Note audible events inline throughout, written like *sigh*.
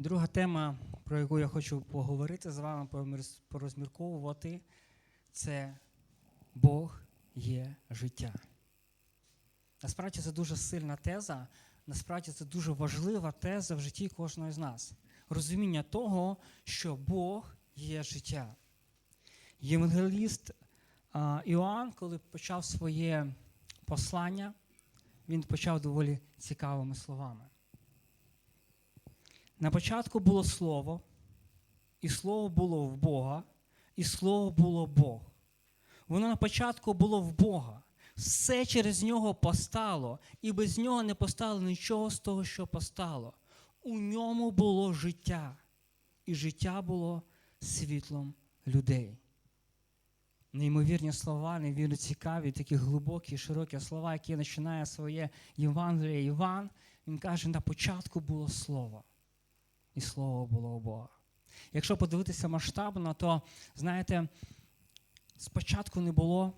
Друга тема, про яку я хочу поговорити з вами, порозмірковувати, це Бог є життя. Насправді це дуже сильна теза, насправді це дуже важлива теза в житті кожного з нас. Розуміння того, що Бог є життя. Євангеліст Іоанн, коли почав своє послання, він почав доволі цікавими словами. На початку було слово, і слово було в Бога, і слово було Бог. Воно на початку було в Бога. Все через нього постало, і без нього не постало нічого з того, що постало. У ньому було життя, і життя було світлом людей. Неймовірні слова, неймовірно цікаві, такі глибокі, широкі слова, які починає своє Євангеліє Іван. Він каже, на початку було слово, і слово було у Бога. Якщо подивитися масштабно, то знаєте, спочатку не було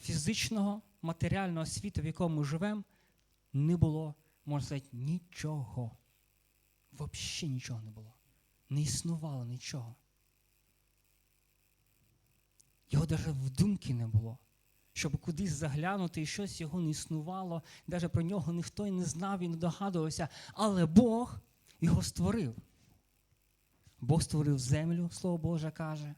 фізичного, матеріального світу, в якому ми живемо, не було, можна сказати, нічого. Взагалі нічого не було. Не існувало нічого. Його навіть в думки не було. Щоб кудись заглянути і щось його не існувало, навіть про нього ніхто й не знав і не догадувався. Але Бог його створив. Бог створив землю, Слово Боже каже.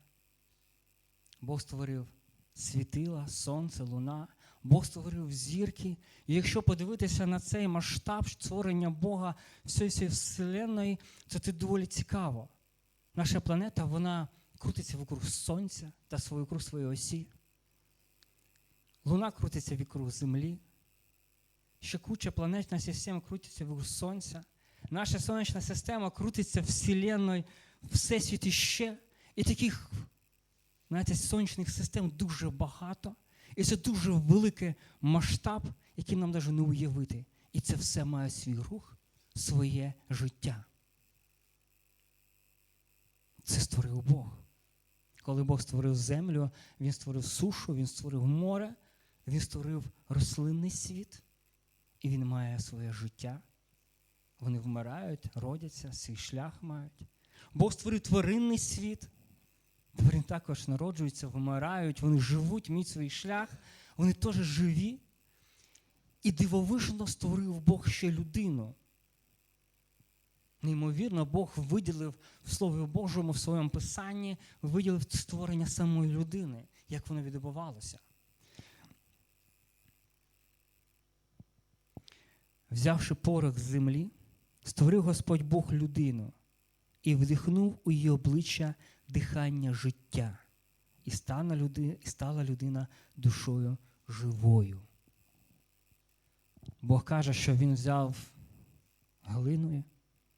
Бог створив світила, сонце, луна. Бог створив зірки. І якщо подивитися на цей масштаб створення Бога всієї цієї вселенної, то це доволі цікаво. Наша планета, вона крутиться вокруг Сонця та вокруг своєї осі. Луна крутиться вокруг Землі. Ще куча планетна система крутиться вокруг Сонця. Наша сонячна система крутиться Вселенною, Всесвіті ще. І таких знаєте, сонячних систем дуже багато. І це дуже великий масштаб, який нам навіть не уявити. І це все має свій рух, своє життя. Це створив Бог. Коли Бог створив землю, Він створив сушу, Він створив море, Він створив рослинний світ, і Він має своє життя. Вони вмирають, родяться, свій шлях мають. Бог створив тваринний світ. Тварин також народжуються, вмирають, вони живуть, мають свій шлях, вони теж живі. І дивовижно створив Бог ще людину. Неймовірно, Бог виділив в Слові Божому, в своєму писанні, виділив створення самої людини, як воно відбувалося. Взявши порох з землі, створив Господь Бог людину і вдихнув у її обличчя дихання життя, і стала людина, душою живою. Бог каже, що Він взяв глиною,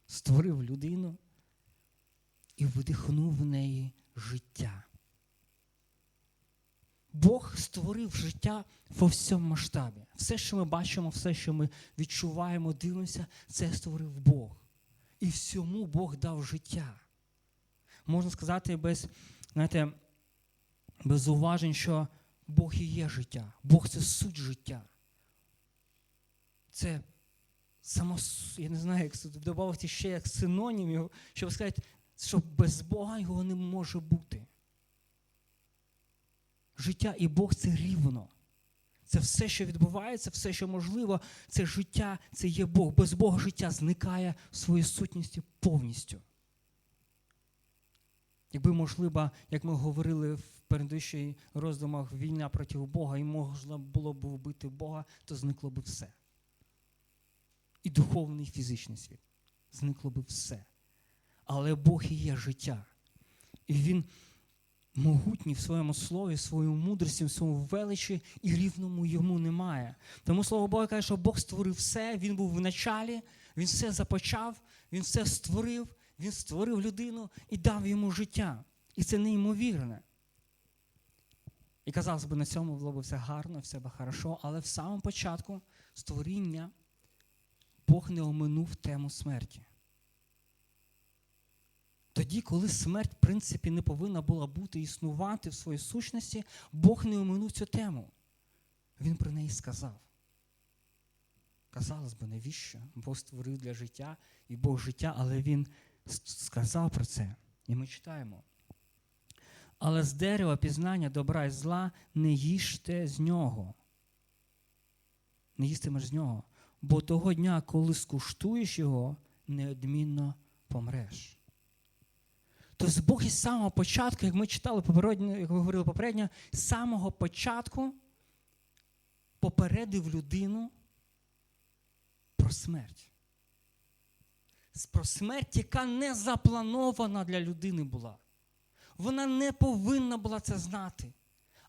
створив людину і вдихнув в неї життя. Бог створив життя по всьому масштабі. Все, що ми бачимо, все, що ми відчуваємо, дивимося, це створив Бог. І всьому Бог дав життя. Можна сказати без, знаєте, без зауважень, що Бог і є життя. Бог це суть життя. Це само, я не знаю, як це додати ще як синонімів, щоб сказати, що без Бога його не може бути. Життя і Бог це рівно. Це все, що відбувається, все, що можливо, це життя, це є Бог. Без Бога життя зникає своєю сутністю повністю. Якби, можливо, як ми говорили в передвищій роздумах, війна проти Бога, і можна було б вбити Бога, то зникло б все. І духовний, і фізичний світ. Зникло б все. Але Бог і є життя. І Він могутній в своєму слові, в своєму мудрості, в своєму величі, і рівному йому немає. Тому слово Бога каже, що Бог створив все, Він був в началі, Він все започав, Він все створив, Він створив людину і дав йому життя. І це неймовірне. І казалось би, на цьому було б все гарно, все би хорошо, але в самому початку створіння Бог не оминув тему смерті. Тоді, коли смерть, в принципі, не повинна була бути існувати в своїй сущності, Бог не оминув цю тему. Він про неї сказав. Казалось би, навіщо? Бог створив для життя і Бог життя, але Він сказав про це. І ми читаємо. Але з дерева пізнання добра і зла не їжте з нього. Не їстимеш з нього. Бо того дня, коли скуштуєш його, неодмінно помреш. Тобто Бог із самого початку, як ми читали попередньо, як ви говорили попередньо, з самого початку попередив людину про смерть. Про смерть, яка не запланована для людини була. Вона не повинна була це знати.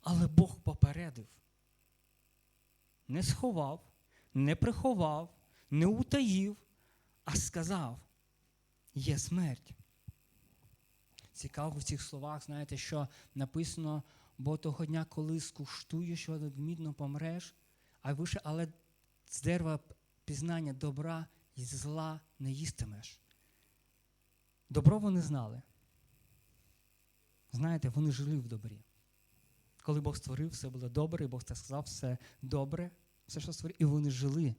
Але Бог попередив. Не сховав, не приховав, не утаїв, а сказав: є смерть. Цікаво в цих словах, знаєте, що написано, бо того дня, коли скуштуєш, що відмідно помреш, а вище, але з дерева пізнання добра і зла не їстимеш. Добро вони знали. Знаєте, вони жили в добрі. Коли Бог створив, все було добре, і Бог так сказав, все добре, все, що створив, і вони жили.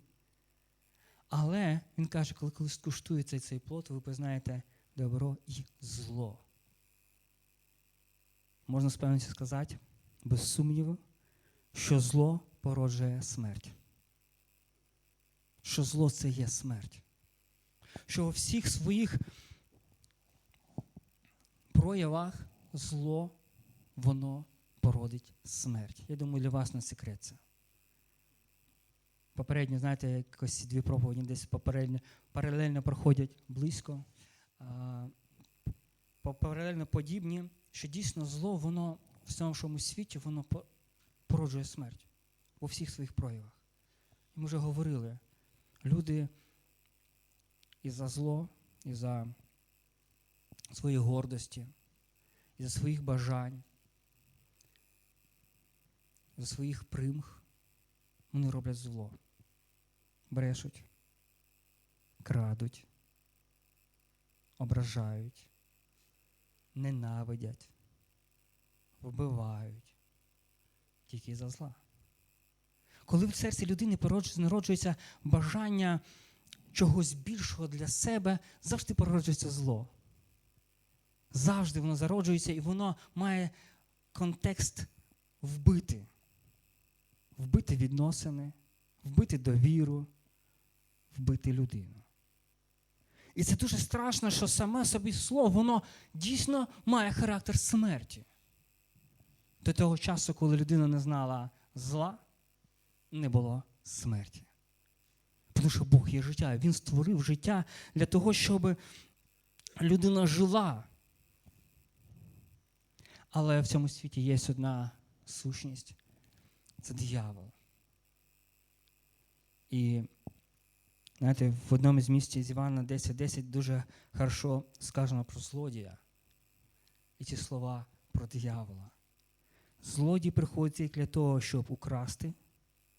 Але він каже, коли коли скуштуєте цей плод, ви познаєте добро і зло. Можна з певністю сказати, без сумніву, що зло породжує смерть. Що зло це є смерть. Що у всіх своїх проявах зло, воно породить смерть. Я думаю, для вас не секрет це. Попередньо, знаєте, якось дві проповіді десь попередньо, паралельно проходять близько, паралельно подібні, що дійсно зло, воно в цьому світі, воно породжує смерть у всіх своїх проявах. І ми вже говорили, люди і за зло, і за свої гордості, і за своїх бажань, за своїх примх, вони роблять зло. Брешуть, крадуть, ображають, ненавидять, вбивають тільки за зла. Коли в серці людини народжується бажання чогось більшого для себе, завжди породжується зло. Завжди воно зароджується і воно має контекст вбити. Вбити відносини, вбити довіру, вбити людину. І це дуже страшно, що саме собі слово, воно дійсно має характер смерті. До того часу, коли людина не знала зла, не було смерті. Тому що Бог є життя. Він створив життя для того, щоб людина жила. Але в цьому світі є одна сущність це диявол. І знаєте, в одному з місць з Івана 10.10 дуже хорошо сказано про злодія. І ці слова про диявола. Злодій приходить для того, щоб украсти,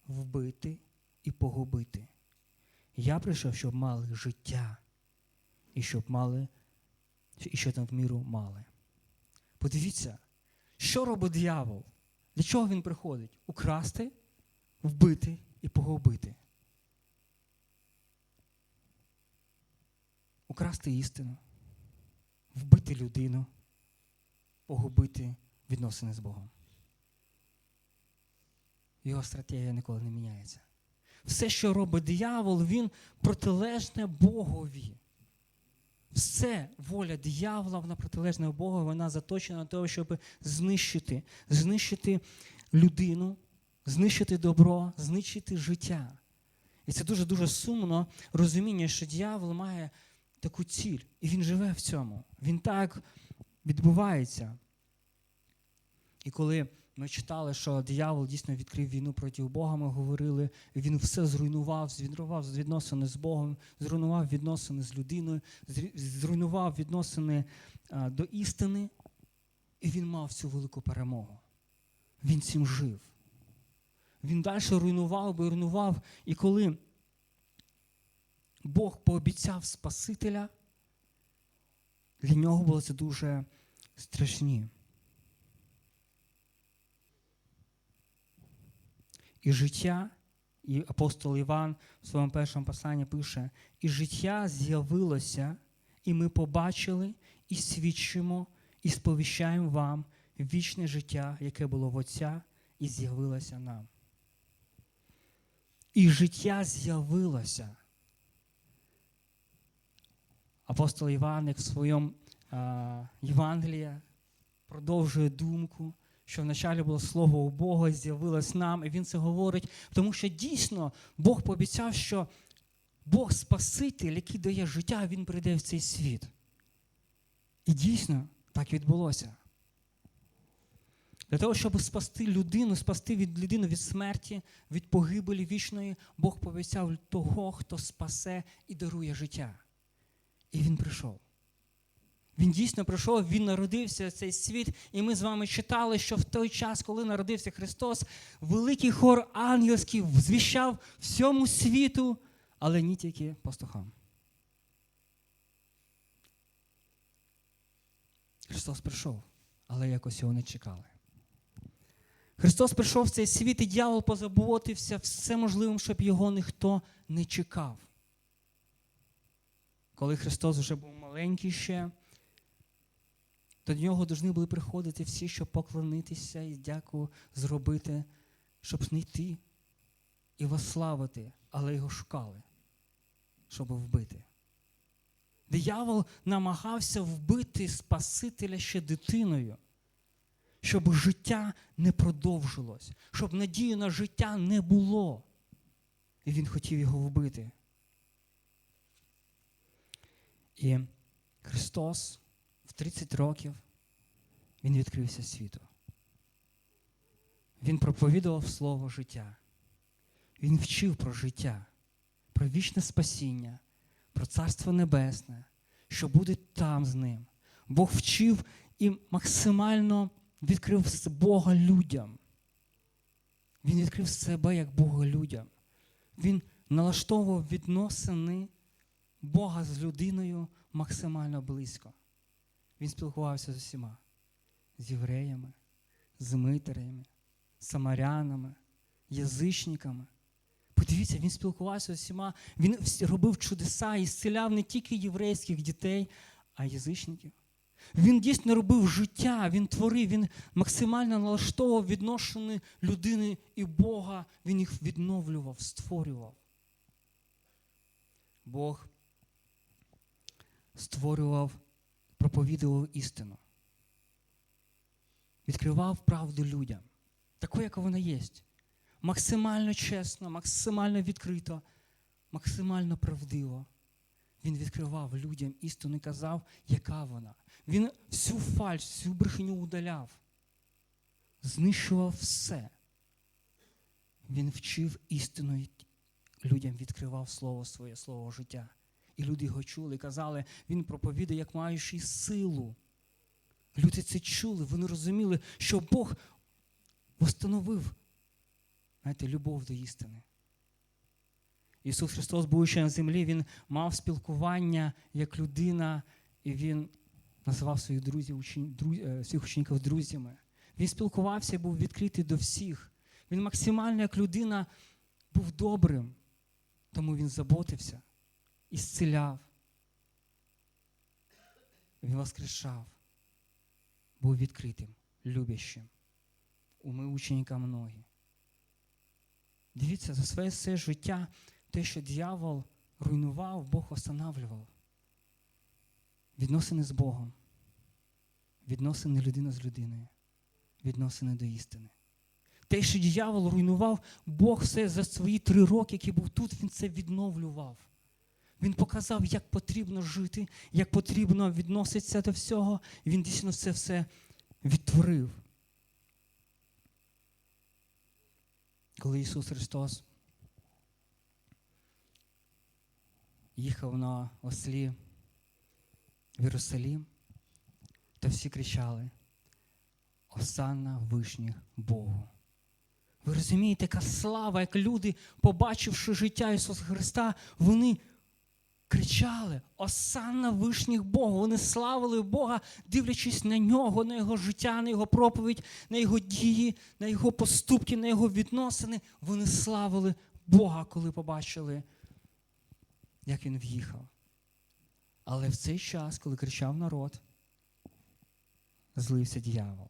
вбити і погубити. Я прийшов, щоб мали життя, і щоб мали, і що там в міру мали. Подивіться, що робить диявол? Для чого він приходить? Украсти, вбити і погубити. Украсти істину, вбити людину, погубити відносини з Богом. Його стратегія ніколи не міняється. Все, що робить диявол, він протилежне Богові. Все воля диявола, вона протилежна Богу, вона заточена на те, щоб знищити, знищити людину, знищити добро, знищити життя. І це дуже-дуже сумно розуміння, що диявол має таку ціль, і він живе в цьому. Він так відбувається. І коли ми читали, що диявол дійсно відкрив війну проти Бога, ми говорили, він все зруйнував, зруйнував відносини з Богом, зруйнував відносини з людиною, зруйнував відносини до істини, і він мав цю велику перемогу. Він цим жив. Він далі руйнував би, руйнував. І коли Бог пообіцяв Спасителя, для нього було це дуже страшні. І життя, і апостол Іван в своєму першому посланні пише, і життя з'явилося, і ми побачили і свідчимо, і сповіщаємо вам вічне життя, яке було в Отця, і з'явилося нам. І життя з'явилося. Апостол Іван, як в своєму Євангелії, продовжує думку, що вначалі було слово у Бога, з'явилось нам, і він це говорить, тому що дійсно Бог пообіцяв, що Бог Спаситель, який дає життя, Він прийде в цей світ. І дійсно так відбулося. Для того, щоб спасти людину, спасти від людину від смерті, від погибелі вічної, Бог пообіцяв того, хто спасе і дарує життя. І він прийшов. Він дійсно прийшов, він народився в цей світ, і ми з вами читали, що в той час, коли народився Христос, великий хор ангельський звіщав всьому світу, але не тільки пастухам. Христос прийшов, але якось його не чекали. Христос прийшов в цей світ, і дьявол позаботився все можливим, щоб його ніхто не чекав. Коли Христос вже був маленький ще, до нього повинні були приходити всі, щоб поклонитися і дяку зробити, щоб знайти і вославити, але його шукали, щоб вбити. Диявол намагався вбити Спасителя ще дитиною, щоб життя не продовжилось, щоб надії на життя не було. І він хотів його вбити. І Христос в 30 років Він відкрився світу. Він проповідував слово життя. Він вчив про життя, про вічне спасіння, про Царство Небесне, що буде там з ним. Бог вчив і максимально відкрив Бога людям. Він відкрив себе як Бога людям. Він налаштовував відносини Бога з людиною максимально близько. Він спілкувався з усіма, з євреями, з митарями, самарянами, язичниками. Подивіться, він спілкувався з усіма, він робив чудеса і зціляв не тільки єврейських дітей, а й язичників. Він дійсно робив життя, він творив, він максимально налаштовував відношення людини і Бога, він їх відновлював, створював. Бог створював, проповідував істину. Відкривав правду людям, такою, яка вона є. Максимально чесно, максимально відкрито, максимально правдиво. Він відкривав людям істину і казав, яка вона. Він всю фальш, всю брехню удаляв, знищував все. Він вчив істину людям, відкривав слово своє, слово життя. І люди його чули і казали, він проповідає, як маючи силу. Люди це чули, вони розуміли, що Бог встановив знаєте, любов до істини. Ісус Христос, будучи на землі, Він мав спілкування як людина, і Він називав своїх друзів, друз, своїх учнів друзями. Він спілкувався і був відкритий до всіх. Він максимально як людина був добрим, тому він заботився і. Він воскрешав, був відкритим, любящим. Уми ученикам ноги. Дивіться, за своє все життя, те, що дьявол руйнував, Бог останавливав. Відносини з Богом, відносини людина з людиною, відносини до істини. Те, що дьявол руйнував, Бог все за свої три роки, які був тут, Він це відновлював. Він показав, як потрібно жити, як потрібно відноситися до всього. Він дійсно це все відтворив. Коли Ісус Христос їхав на ослі в Єрусалім, то всі кричали Осанна вишніх Богу. Ви розумієте, яка слава, як люди, побачивши життя Ісуса Христа, вони кричали Осанна вишніх Богу. Вони славили Бога, дивлячись на нього, на Його життя, на Його проповідь, на Його дії, на Його поступки, на Його відносини. Вони славили Бога, коли побачили, як Він в'їхав. Але в цей час, коли кричав народ, злився дьявол.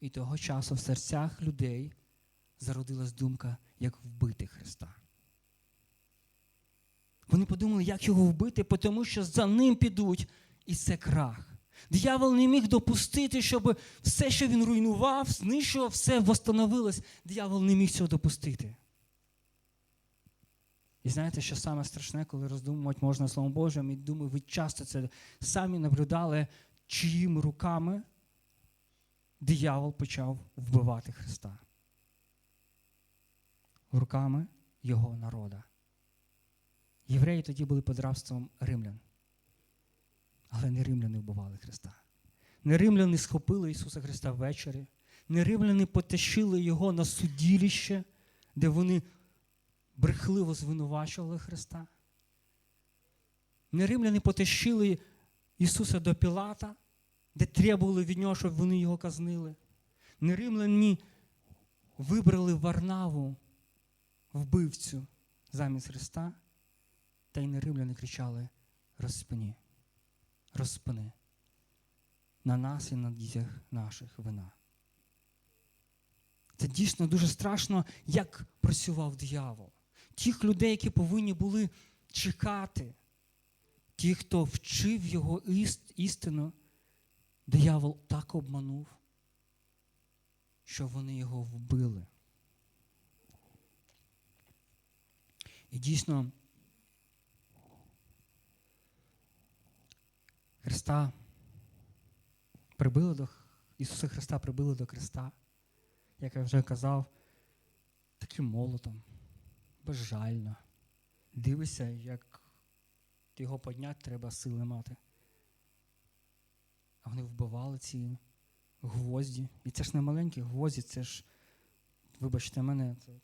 І того часу в серцях людей зародилась думка, як вбити Христа. Вони подумали, як його вбити, тому що за ним підуть, і це крах. Диявол не міг допустити, щоб все, що він руйнував, знищував, все восстановилось. Диявол не міг цього допустити. І знаєте, що саме страшне, коли роздумувати можна Словом Божим, і думаю, ви часто це самі наблюдали, чиїми руками диявол почав вбивати Христа. Руками його народа. Євреї тоді були під рабством римлян. Але не римляни вбивали Христа. Не римляни схопили Ісуса Христа ввечері, не римляни потащили Його на судилище, де вони брехливо звинувачували Христа. Не римляни потащили Ісуса до Пілата, де требували від нього, щоб вони його казнили. Не римляні вибрали Варнаву, вбивцю замість Христа, та й не римляни кричали розпині, розпини на нас і на дітях наших вина. Це дійсно дуже страшно, як працював диявол. Тих людей, які повинні були чекати, ті, хто вчив його іст, істину, диявол так обманув, що вони його вбили. І дійсно, Христа прибили до Ісуса Христа прибили до Христа, як я вже казав, таким молотом, безжально. Дивишся, як його подняти треба сили мати. А вони вбивали ці гвозді. І це ж не маленькі гвозді, це ж, вибачте мене, це.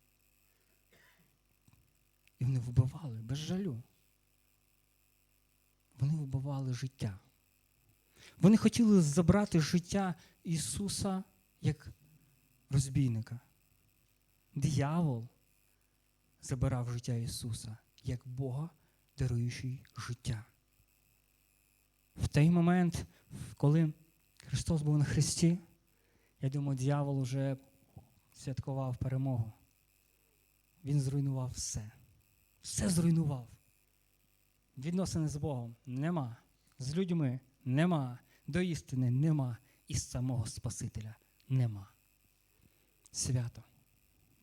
І вони вбивали без жалю. Вони вбивали життя. Вони хотіли забрати життя Ісуса як розбійника. Диявол забирав життя Ісуса як Бога, даруючий життя. В той момент, коли Христос був на Христі, я думаю, диявол вже святкував перемогу. Він зруйнував все. Все зруйнував. Відносини з Богом нема. З людьми нема. До істини нема. І самого Спасителя нема. Свято.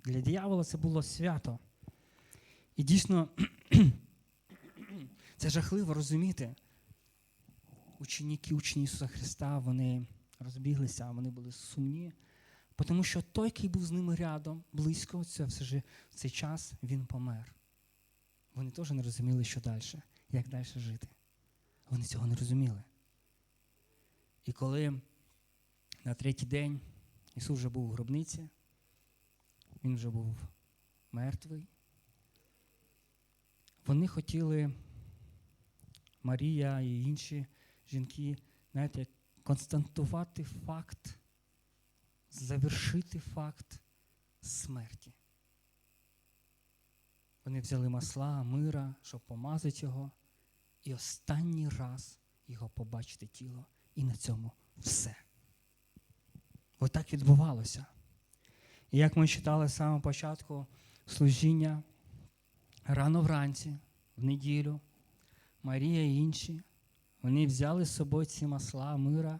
Для диявола це було свято. І дійсно, *clears throat* це жахливо розуміти. Ученики, учні Ісуса Христа, вони розбіглися, вони були сумні, тому що той, який був з ними рядом, близько, це все ж в цей час він помер. Вони теж не розуміли, що далі, як далі жити. Вони цього не розуміли. І коли на третій день Ісус вже був у гробниці, Він вже був мертвий, вони хотіли, Марія і інші жінки, знаєте, константувати факт, завершити факт смерті. Вони взяли масла, мира, щоб помазати його, і останній раз його побачити тіло, і на цьому все. Отак відбувалося. І як ми читали з самого початку служіння, рано вранці, в неділю, Марія і інші, вони взяли з собою ці масла, мира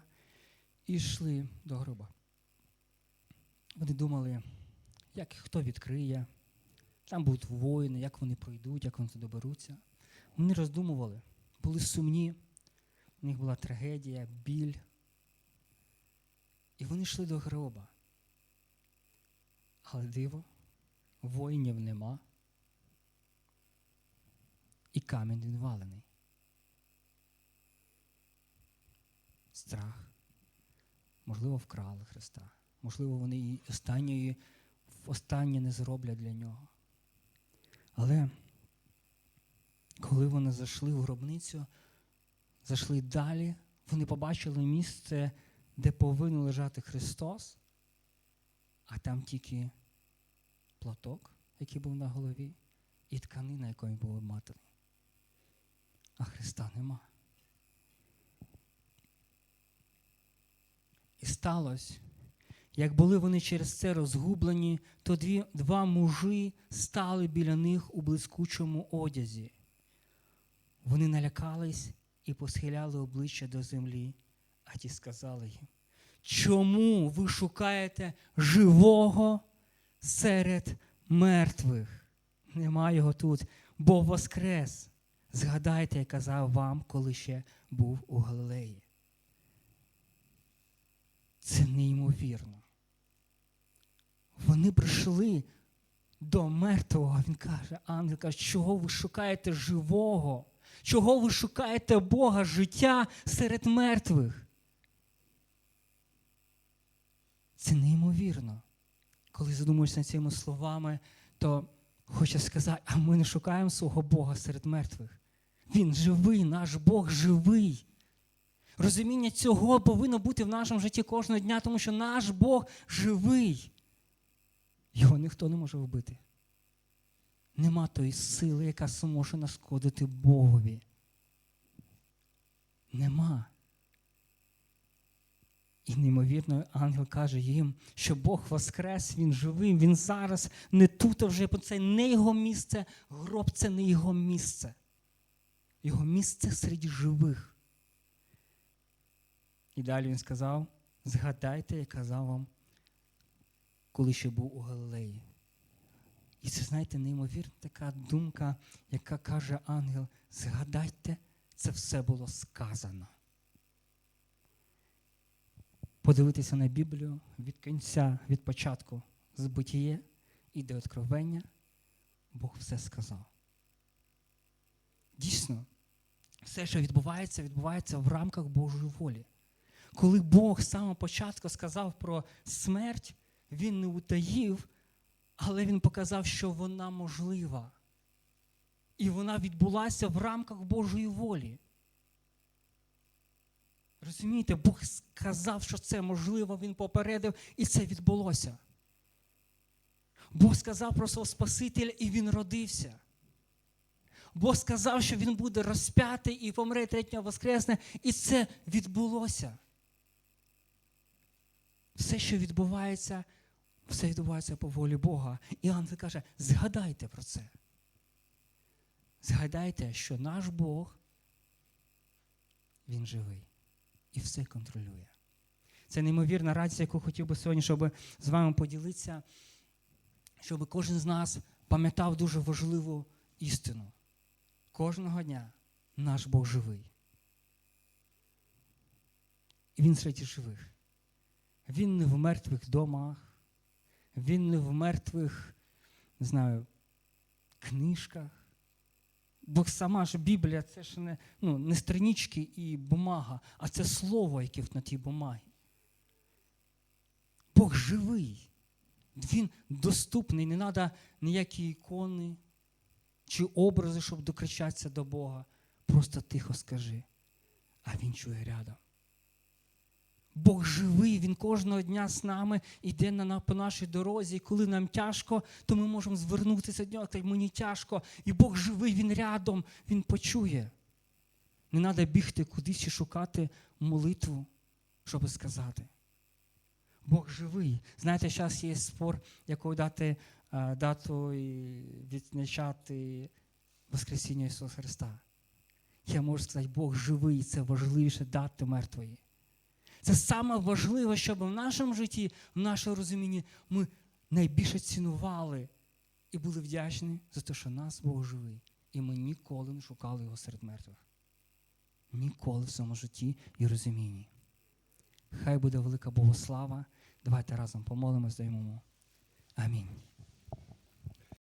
і йшли до гроба. Вони думали, як хто відкриє, там будуть воїни, як вони пройдуть, як вони доберуться. Вони роздумували, були сумні, у них була трагедія, біль. І вони йшли до гроба. Але диво, воїнів нема. І камінь він валений. Страх. Можливо, вкрали Христа. Можливо, вони і останньої, останнє не зроблять для нього. Але коли вони зайшли в гробницю, зайшли далі, вони побачили місце, де повинен лежати Христос, а там тільки платок, який був на голові, і тканина, якою був обматаний. А Христа нема. І сталося, як були вони через це розгублені, то дві, два мужі стали біля них у блискучому одязі. Вони налякались і посхиляли обличчя до землі, а ті сказали їм, чому ви шукаєте живого серед мертвих? Нема його тут, бо воскрес. Згадайте, я казав вам, коли ще був у Галилеї. Це неймовірно. Вони прийшли до мертвого. Він каже, ангел каже, чого ви шукаєте живого? Чого ви шукаєте Бога, життя серед мертвих? Це неймовірно. Коли задумуєшся цими словами, то хоче сказати, а ми не шукаємо свого Бога серед мертвих. Він живий, наш Бог живий. Розуміння цього повинно бути в нашому житті кожного дня, тому що наш Бог живий. Його ніхто не може вбити. Нема тої сили, яка зможе нашкодити Богові. Нема. І неймовірно, ангел каже їм, що Бог воскрес, Він живий, Він зараз не тут, а вже це не його місце, гроб це не його місце. Його місце серед живих. І далі він сказав: згадайте, я казав вам, коли ще був у Галилеї. І це, знаєте, неймовірна така думка, яка каже ангел: згадайте, це все було сказано. Подивитися на Біблію від кінця, від початку збитіє і до откровення, Бог все сказав. Дійсно, все, що відбувається, відбувається в рамках Божої волі. Коли Бог з самого початку сказав про смерть, Він не утаїв, але Він показав, що вона можлива. І вона відбулася в рамках Божої волі. Розумієте, Бог сказав, що це можливо, Він попередив, і це відбулося. Бог сказав про свого Спасителя, і Він родився. Бог сказав, що Він буде розп'ятий і помре третього воскресне, і це відбулося. Все, що відбувається, все відбувається по волі Бога. І ангел каже: згадайте про це. Згадайте, що наш Бог, Він живий і все контролює. Це неймовірна радість, яку хотів би сьогодні, щоб з вами поділитися, щоб кожен з нас пам'ятав дуже важливу істину. Кожного дня наш Бог живий. І Він серед живих. Він не в мертвих домах, він не в мертвих, не знаю, книжках. Бо сама ж Біблія це ж не ну, не странички і бумага, а це слово, яке на тій бумагі. Бог живий. Він доступний, не треба ніякі ікони чи образи, щоб докричатися до Бога. Просто тихо скажи, а Він чує рядом. Бог живий, Він кожного дня з нами йде на, по нашій дорозі. І коли нам тяжко, то ми можемо звернутися до нього, та мені тяжко. І Бог живий, Він рядом, Він почує. Не треба бігти кудись і шукати молитву, щоб сказати. Бог живий. Знаєте, зараз є спор, якою дати а, дату відзначати Воскресіння Ісуса Христа. Я можу сказати, Бог живий, це важливіше дати мертвої. Це саме важливе, щоб в нашому житті, в нашому розумінні, ми найбільше цінували і були вдячні за те, що нас Бог живий. І ми ніколи не шукали його серед мертвих. Ніколи в своєму житті і розумінні. Хай буде велика Богослава. Давайте разом помолимось, даємо. Амінь.